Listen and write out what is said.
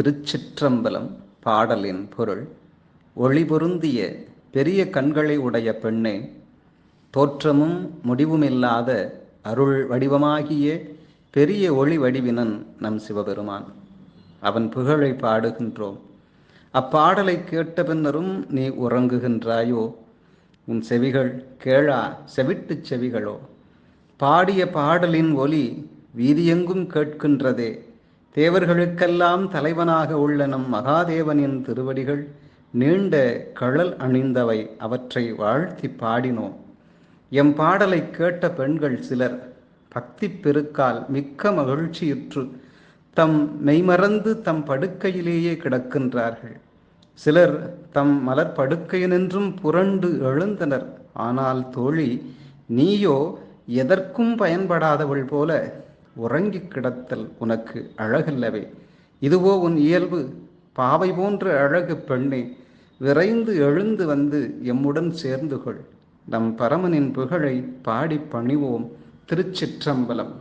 திருச்சிற்றம்பலம் பாடலின் பொருள் ஒளி பொருந்திய பெரிய கண்களை உடைய பெண்ணே தோற்றமும் முடிவுமில்லாத அருள் வடிவமாகிய பெரிய ஒளி வடிவினன் நம் சிவபெருமான். அவன் புகழை பாடுகின்றோம். அப்பாடலை கேட்ட பின்னரும் நீ உறங்குகின்றாயோ? உன் செவிகள் கேளா செவிட்டுச் செவிகளோ? பாடிய பாடலின் ஒலி வீதியெங்கும் கேட்கின்றதே? தேவர்களுக்கெல்லாம் தலைவனாக உள்ள நம் மகாதேவனின் திருவடிகள் நீண்ட கழல் அணிந்தவை அவற்றை வாழ்த்தி பாடினோம். எம் பாடலை கேட்ட பெண்கள் சிலர் பக்தி பெருக்கால் மிக்க மகிழ்ச்சியுற்று தம் மெய்மறந்து தம் படுக்கையிலேயே கிடக்கின்றார்கள். சிலர் தம் மலர் படுக்கையினின்றும் புரண்டு எழுந்தனர். ஆனால் தோழி நீயோ எதற்கும் பயன்படாதவள் போல உறங்கிக் கிடத்தல் உனக்கு அழகல்லவே. இதுவோ உன் இயல்பு? பாவை போன்ற அழகு பெண்ணே விரைந்து எழுந்து வந்து எம்முடன் சேர்ந்து கொள் நம் பரமனின் புகழை பாடி பணிவோம் திருச்சிற்றம்பலம்.